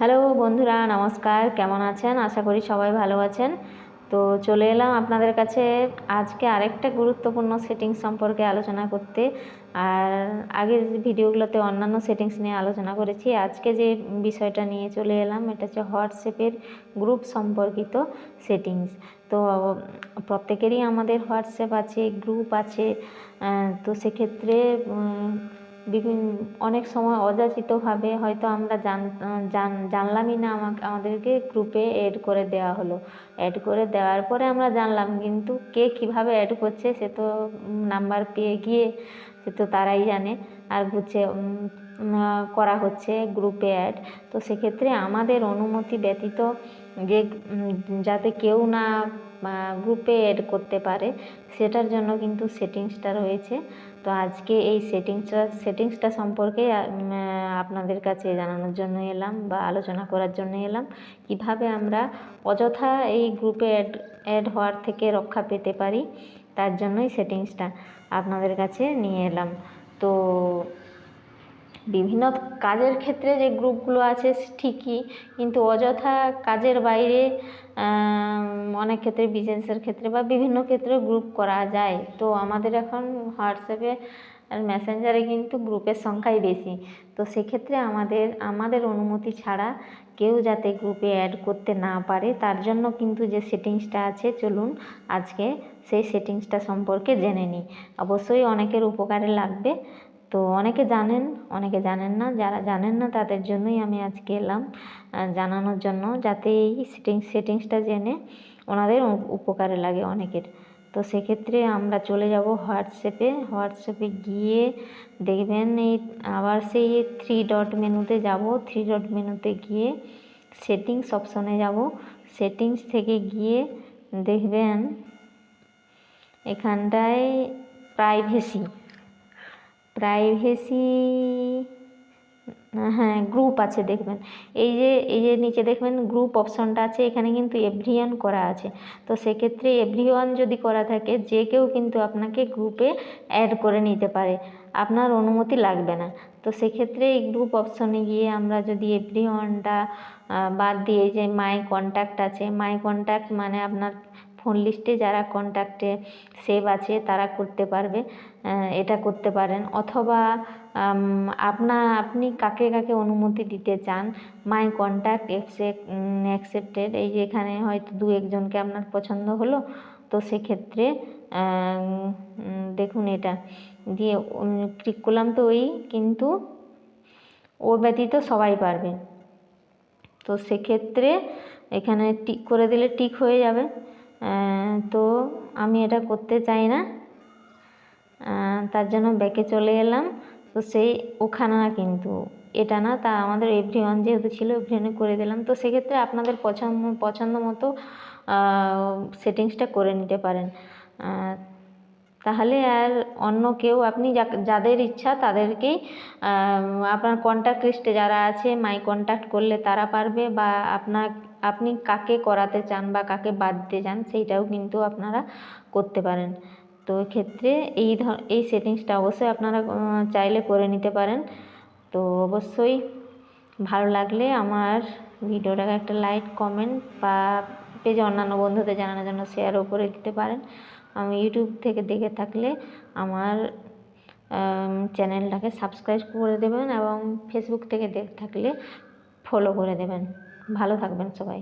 Hello বন্ধুরা, নমস্কার। কেমন আছেন? আশা করি সবাই ভালো আছেন। তো চলে এলাম আপনাদের কাছে আজকে আরেকটা গুরুত্বপূর্ণ সেটিংস সম্পর্কে আলোচনা করতে। আর আগের ভিডিওগুলোতে অন্যান্য সেটিংস নিয়ে আলোচনা করেছি। আজকে যে বিষয়টা নিয়ে চলে এলাম, এটা হচ্ছে হোয়াটসঅ্যাপের গ্রুপ সম্পর্কিত সেটিংস। তো প্রত্যেকেরই আমাদের হোয়াটসঅ্যাপ আছে, গ্রুপ আছে তো সেক্ষেত্রে বিভিন্ন, অনেক সময় অযাচিতভাবে হয়তো আমরা জান জান, জানলামই না আমাকে, আমাদেরকে গ্রুপে অ্যাড করে দেওয়া হলো। অ্যাড করে দেওয়ার পরে আমরা জানলাম কিন্তু কে কীভাবে অ্যাড করছে সে তো নাম্বার পেয়ে গিয়ে সে তো তারাই জানে। আর হচ্ছে করা হচ্ছে গ্রুপে অ্যাড তো সেক্ষেত্রে আমাদের অনুমতি ব্যতীত যে যাতে কেউ না গ্রুপে অ্যাড করতে পারে, সেটার জন্য কিন্তু সেটিংসটা রয়েছে। তো আজকে এই সেটিংসটা সেটিংসটা সম্পর্কে আপনাদের কাছে জানানোর জন্য এলাম, বা আলোচনা করার জন্য এলাম। কীভাবে আমরা অযথা এই গ্রুপে অ্যাড অ্যাড হওয়ার থেকে রক্ষা পেতে পারি, তার জন্যই সেটিংসটা আপনাদের কাছে নিয়ে এলাম। তো বিভিন্ন কাজের ক্ষেত্রে যে গ্রুপগুলো আছে ঠিকই, কিন্তু অযথা কাজের বাইরে অনেক ক্ষেত্রে বিজনেসের ক্ষেত্রে বা বিভিন্ন ক্ষেত্রে গ্রুপ করা যায়। তো আমাদের এখন হোয়াটসঅ্যাপে আর মেসেঞ্জারে কিন্তু গ্রুপের সংখ্যাই বেশি। তো সেক্ষেত্রে আমাদের আমাদের অনুমতি ছাড়া কেউ যাতে গ্রুপে অ্যাড করতে না পারে, তার জন্য কিন্তু যে সেটিংসটা আছে, চলুন আজকে সেই সেটিংসটা সম্পর্কে জেনে নিই। অবশ্যই অনেকের উপকারে লাগবে। তো অনেকে জানেন অনেকে জানেন না, যারা জানেন না তাদের জন্যই আমি আজকে এলাম জানানোর জন্য যাতে এই সেটিংস সেটিংসটা জেনে ওনাদের উপকারে লাগে অনেকের। তো সেক্ষেত্রে আমরা চলে যাব হোয়াটসঅ্যাপে হোয়াটসঅ্যাপে গিয়ে দেখবেন এই আবার সেই থ্রি ডট মেনুতে যাব। থ্রি ডট মেনুতে গিয়ে সেটিংস অপশনে যাব। সেটিংস থেকে গিয়ে দেখবেন এখানটায় প্রাইভেসি প্রাইভেসি হ্যাঁ গ্রুপ আছে দেখবেন। এই যে এই যে নিচে দেখবেন গ্রুপ অপশনটা আছে, এখানে কিন্তু এভরিওয়ান করা আছে। তো সেক্ষেত্রে এভরিওয়ান যদি করা থাকে, যে কেউ কিন্তু আপনাকে গ্রুপে অ্যাড করে নিতে পারে। আপনার অনুমতি লাগবে না। তো সেক্ষেত্রে এই গ্রুপ অপশনে গিয়ে আমরা যদি এভরিওয়ানটা বাদ দিয়ে যে মাই কন্ট্যাক্ট আছে মাই কন্ট্যাক্ট মানে আপনার ফোন লিস্টে যারা কন্ট্যাক্টে সেভ আছে, তারা করতে পারবে এটা করতে পারেন। অথবা আপনা, আপনি কাকে কাকে অনুমতি দিতে চান মাই কন্ট্যাক্ট অ্যাকসেপ্ট অ্যাকসেপ্টেড এই যে এখানে হয়তো দু একজনকে আপনার পছন্দ হলো, তো সেক্ষেত্রে দেখুন এটা দিয়ে ক্লিক করলাম তো ওই কিন্তু ও ব্যতীত সবাই পারবে। তো সেক্ষেত্রে এখানে টিক করে দিলে টিক হয়ে যাবে। তো আমি এটা করতে চাই না। তার জন্য ব্যাকে চলে এলাম। তো সেই ওখানে না কিন্তু এটা না তা আমাদের এভরি ওয়ান যেহেতু ছিল এভরি করে দিলাম। তো সেক্ষেত্রে আপনাদের পছন্দ পছন্দ মতো সেটিংসটা করে নিতে পারেন। তাহলে আর অন্য কেউ, আপনি যাদের ইচ্ছা তাদেরকেই আপনার কন্ট্যাক্ট লিস্টে যারা আছে মাই কন্ট্যাক্ট করলে তারা পারবে বা আপনার আপনি কাকে করাতে চান বা কাকে বাদ দিতে চান, সেইটাও কিন্তু আপনারা করতে পারেন। তো ক্ষেত্রে এই ধর, এই সেটিংসটা অবশ্যই আপনারা চাইলে করে নিতে পারেন। তো অবশ্যই ভালো লাগলে আমার ভিডিওটাকে একটা লাইক, কমেন্ট বা পেজে অন্যান্য বন্ধুদের জানানোর জন্য শেয়ারও করে দিতে পারেন। আমি ইউটিউব থেকে দেখে থাকলে আমার চ্যানেলটাকে সাবস্ক্রাইব করে দেবেন এবং ফেসবুক থেকে দেখে থাকলে ফলো করে দেবেন। ভালো থাকবেন সবাই।